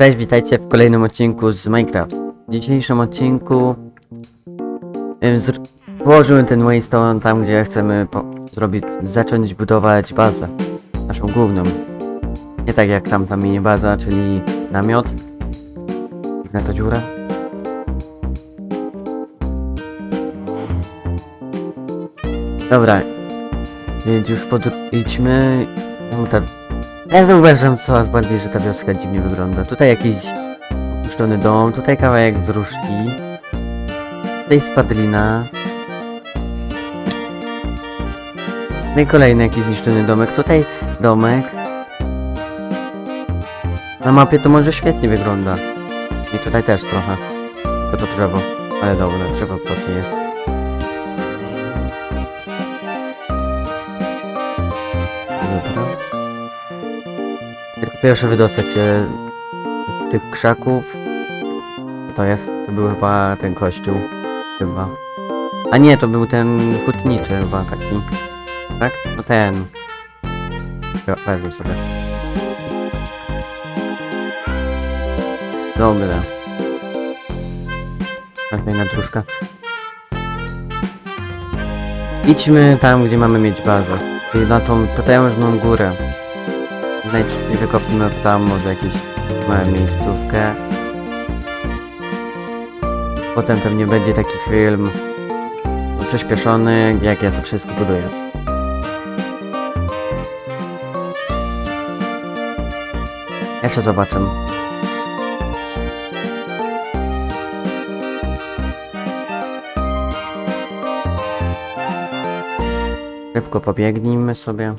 Cześć, witajcie w kolejnym odcinku z Minecraft. W dzisiejszym odcinku położyłem ten waystone tam, gdzie chcemy zrobić, zacząć budować bazę. Naszą główną. Nie tak jak tamta mini baza, czyli namiot. Na to dziurę. Dobra, więc już podr- idźmy. Ta ja zauważam coraz bardziej, że ta wioska dziwnie wygląda. Tutaj jakiś opuszczony dom, tutaj kawałek z różki. Tutaj spadlina. No i kolejny jakiś zniszczony domek. Tutaj domek. Na mapie to może świetnie wygląda. I tutaj też trochę. Tylko to drzewo. Ale dobra, drzewo pasuje. Pierwsze wydostać się tych krzaków. To jest, to był chyba ten kościół. Chyba. A nie, to był ten hutniczy chyba taki. Tak? No ten. Ja Wezmę sobie. Dobra. Tak, fajna dróżka. Idźmy tam, gdzie mamy mieć bazę. Czyli na tą potężną górę. Najpierw wykopimy tam może jakieś małą miejscówkę. Potem pewnie będzie taki film przyspieszony, jak ja to wszystko buduję. Jeszcze zobaczę. Szybko pobiegnijmy sobie.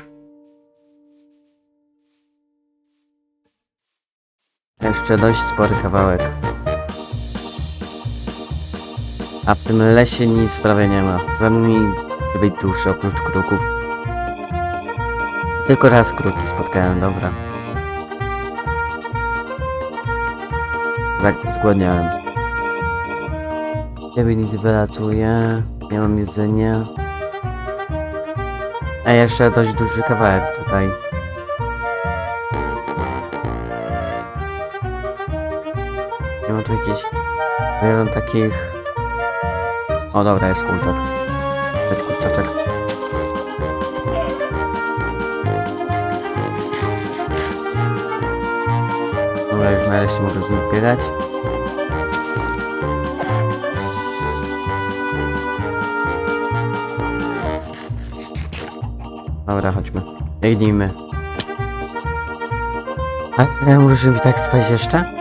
Jeszcze dość spory kawałek. A w tym lesie nic prawie nie ma. Żadnej żywej duszy oprócz kruków. Tylko raz kruki spotkałem, dobra. Tak, zgłodniałem. Ciebie nic wylatuje. Nie mam jedzenia. A jeszcze dość duży kawałek tutaj. Jeden takich... O dobra, jest kurczak. Chodź kurczaczek. Dobra, już nareszcie mogę z nim biegać. Dobra, chodźmy. Biegnijmy. A ja muszę mi tak spać jeszcze?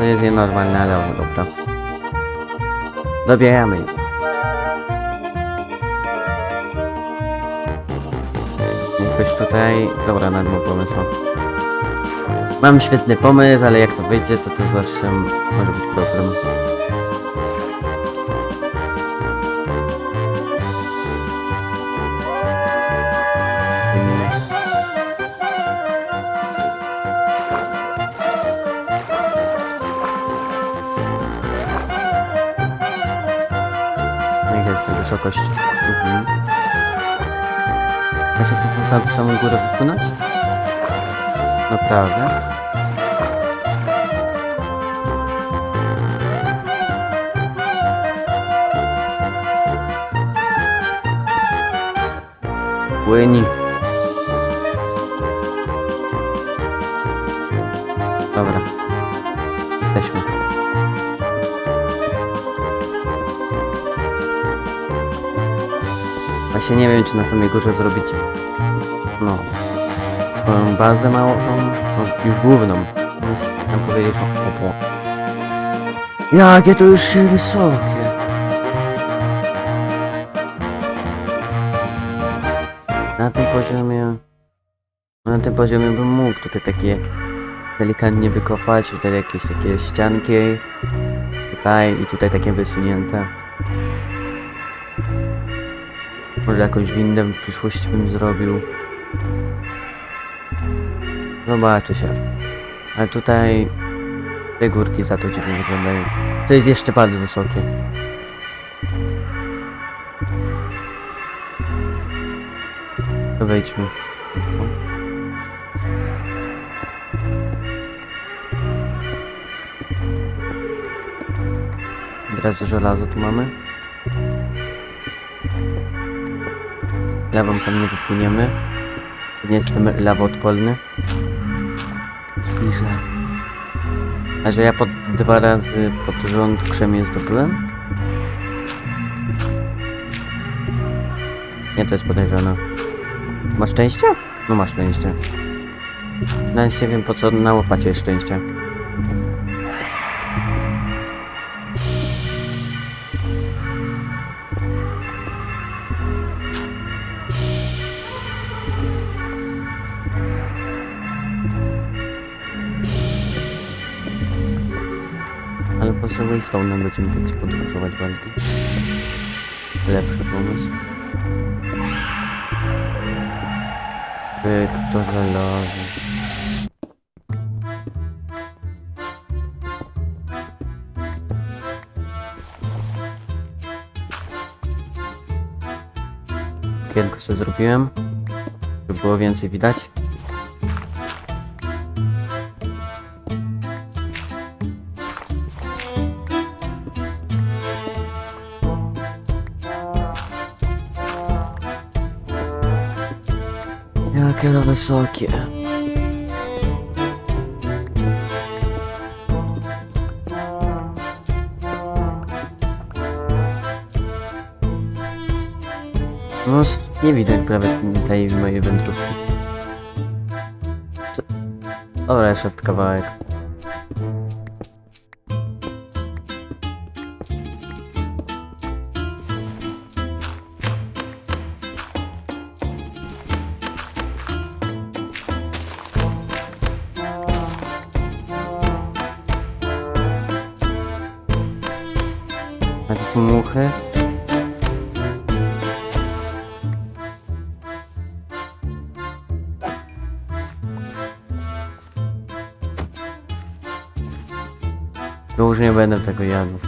To jest nienormalne, ale o, dobra. Dobieramy. Jakoś tutaj... Dobra, nawet mam pomysł. Mam świetny pomysł, ale jak to wyjdzie, to to zawsze może być problem. Jaka jest ta wysokość? Mhm. Da się tu na tą samą Właśnie nie wiem, czy na samej górze zrobić no twoją bazę małą, tą, no, już główną. Więc tam powiedzieć o opo. Jakie to już się wysokie. Na tym poziomie... Na tym poziomie bym mógł tutaj takie delikatnie wykopać, tutaj jakieś takie ścianki. Tutaj i tutaj takie wysunięte. Może jakąś windę w przyszłości bym zrobił. Zobaczy się. Ale tutaj te górki za to dziwnie wyglądają. To jest jeszcze bardzo wysokie. To wejdźmy. Teraz żelazo tu mamy. Lewą tam nie wypłyniemy. Nie jestem lawoodporny. Pisze. A że ja pod dwa razy pod rząd krzemię zdobyłem? Nie, to jest podejrzane. Masz szczęście? No masz szczęście. Nawet nie wiem po co na łopacie jest szczęście. Co Waystone'em będziemy tak podróżować bardziej? Lepszy pomysł. Pyk, to żelazo. Sobie zrobiłem, żeby było więcej widać. Jakie to wysokie. No, nie widać prawie tej mojej wędrówki. Dobra, jeszcze kawałek. Muchy. Bo już nie będę tego jadł.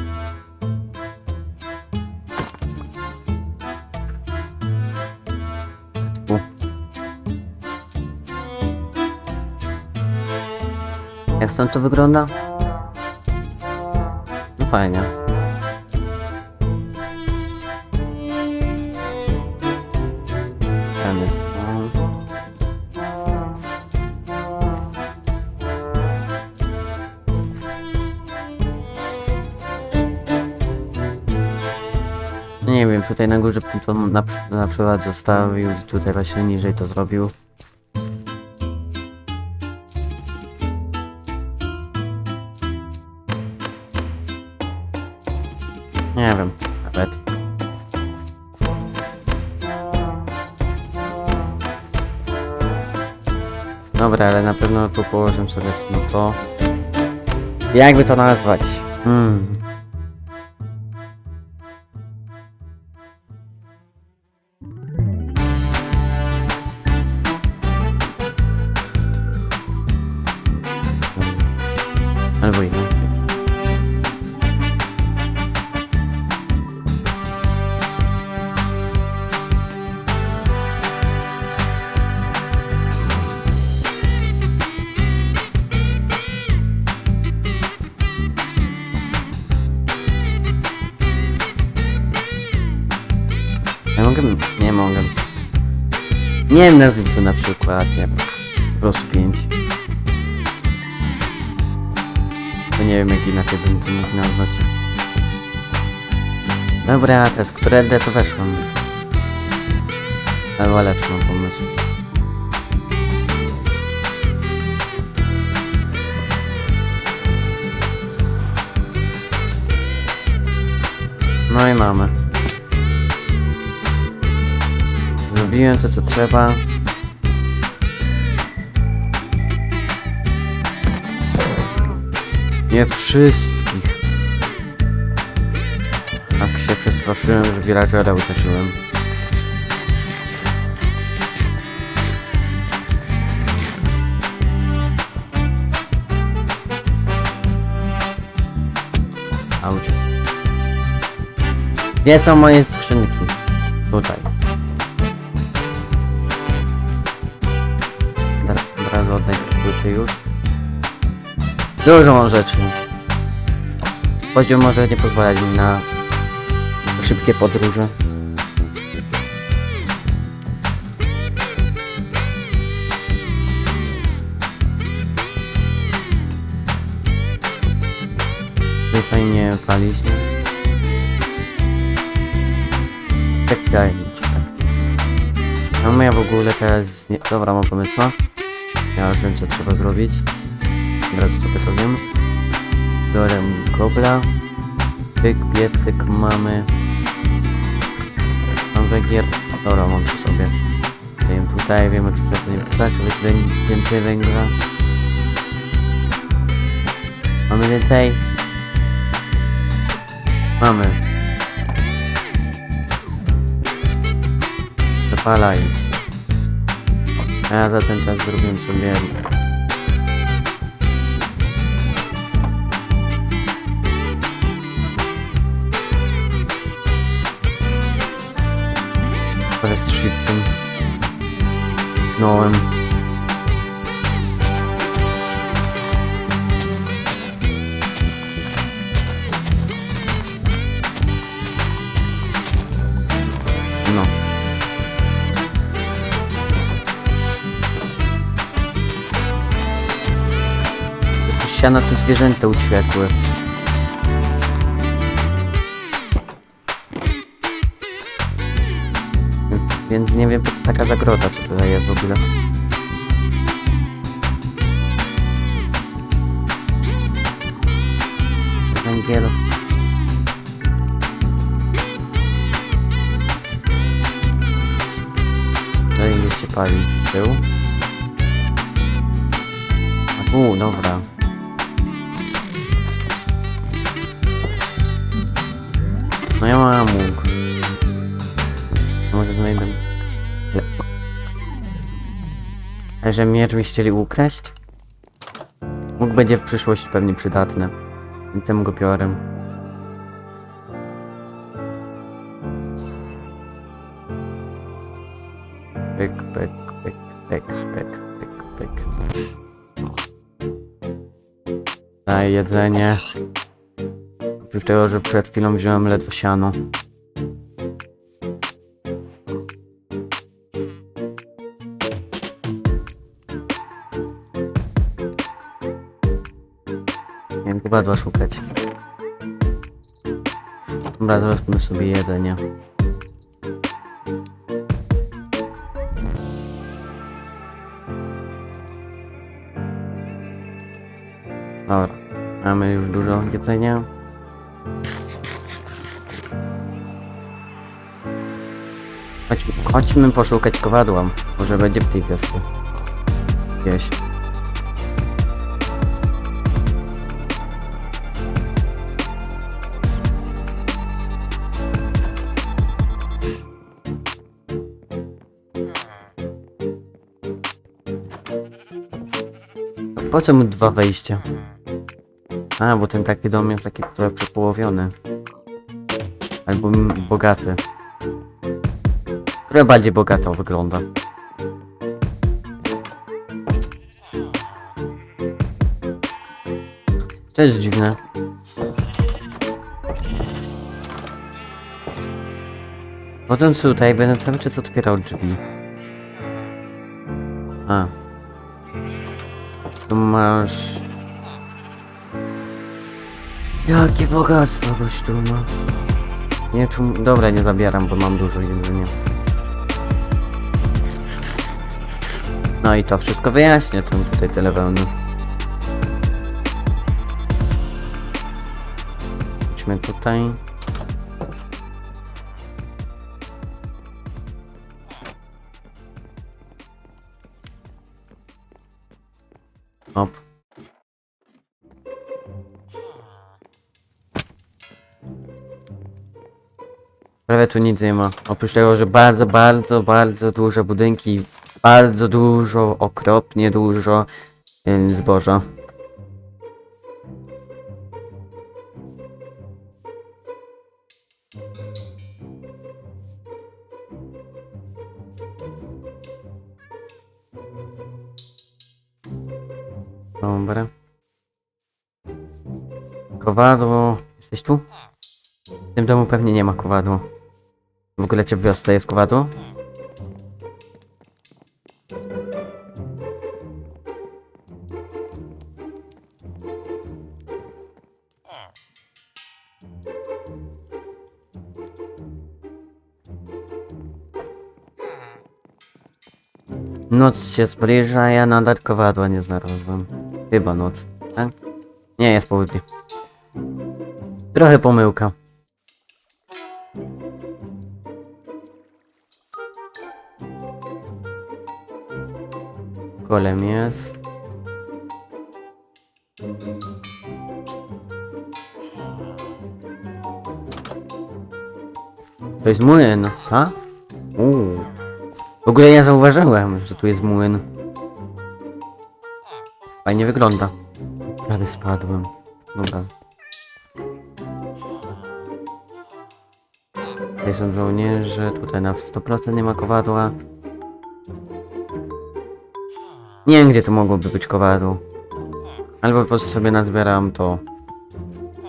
Jak stąd to wygląda? No fajnie. Tutaj na górze to na, na przykład zostawił, tutaj właśnie niżej to zrobił. Nie wiem, nawet. Dobra, ale na pewno tu położę sobie no to. Jakby to nazwać? Hmm. Albo inaczej. Mogę? Nie mogę. Nie wiem, nazwij to na przykład, nie wiem, 5. Nie wiem, jak inaczej bym to mógł nazwać. Dobra, to jest którędy to weszłam. Albo lepszy mam pomysł. No i mamy. Zrobiłem to, co trzeba. Nie wszystkich. Tak się przestraszyłem, że villagera uderzyłem. Auć. Gdzie są moje skrzynki? Tutaj. Razu oddaj już. Dużo mam rzeczy. poziom może nie pozwalać mi na szybkie podróże. Tutaj fajnie paliśmy. Czekaj, czekaj. No ja w ogóle teraz nie... Dobra, mam pomysła. Ja już wiem co trzeba zrobić. Od razu sobie to wiem. Biorę gobla. Pyk, piecyk mamy. Mam węgiel. Dobra, mam przy sobie. Wiem tutaj, wiem od czego nie wystarczy, więc wę- więcej węgla. Mamy więcej. Mamy. Zapalaj. A ja za ten czas zrobię sobie Z shiftem. Knąłem. No. Siana tu zwierzęta uciekły. Więc nie wiem po co taka zagroda, co tutaj jest w ogóle. Węgiel. No i już się pali z tyłu. Tu, dobra. No ja mam łuk. Może znajdę... że miecz mi chcieli ukraść? Łuk będzie w przyszłości pewnie przydatny. Więc ja go biorę. Pyk, pyk, pyk, pyk, pyk, pyk, pyk. Daj jedzenie. Oprócz tego, że przed chwilą wziąłem ledwo siano. Kubadła szukać. Dobra, zrobimy sobie jedzenie. Dobra, mamy już dużo jedzenia. Chodź, chodźmy poszukać kowadła. Może będzie w tej wiosce. Gdzieś. Po co mu dwa wejścia? A, bo ten taki dom jest taki trochę przepołowiony. Albo bogaty. Które bardziej bogato wygląda. To jest dziwne. Chodząc tutaj, będę cały czas otwierał drzwi. A. Masz... Jakie bogactwo goś tu ma. Nie, tu... Dobra, nie zabieram, bo mam dużo jedzenia. No i to wszystko wyjaśnię, czemu tutaj tyle wełny. Tutaj. Prawie tu nic nie ma. Oprócz tego, że bardzo, bardzo, bardzo duże budynki, bardzo dużo, okropnie dużo zboża. Dobra. Kowadło Jesteś tu? W tym domu pewnie nie ma kowadła. W ogóle cię w wiosce jest kowadło? Noc się zbliża, ja nadal kowadła nie znalazłem. Chyba noc, tak? Nie, jest południe. Trochę pomyłka. Golem jest. To jest młyn, ha? Uuu. W ogóle ja zauważyłem, że tu jest młyn. Fajnie wygląda. Prawie spadłem. Dobra. Tutaj są żołnierze, tutaj na 100% nie ma kowadła. Nie wiem gdzie to mogłoby być kowadło. Albo po prostu sobie nazbieram to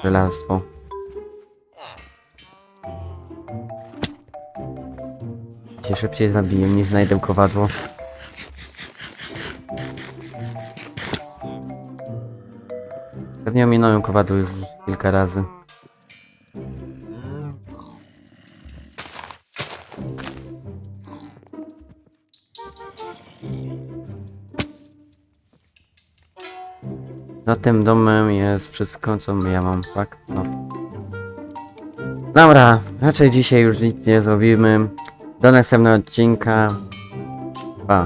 żelastwo. Się szybciej zabiję, nie znajdę kowadło. Pewnie ominąłem kowadło już kilka razy. Za tym domem jest wszystko, co ja mam, tak? No. Dobra, raczej dzisiaj już nic nie zrobimy. Do następnego odcinka. Pa.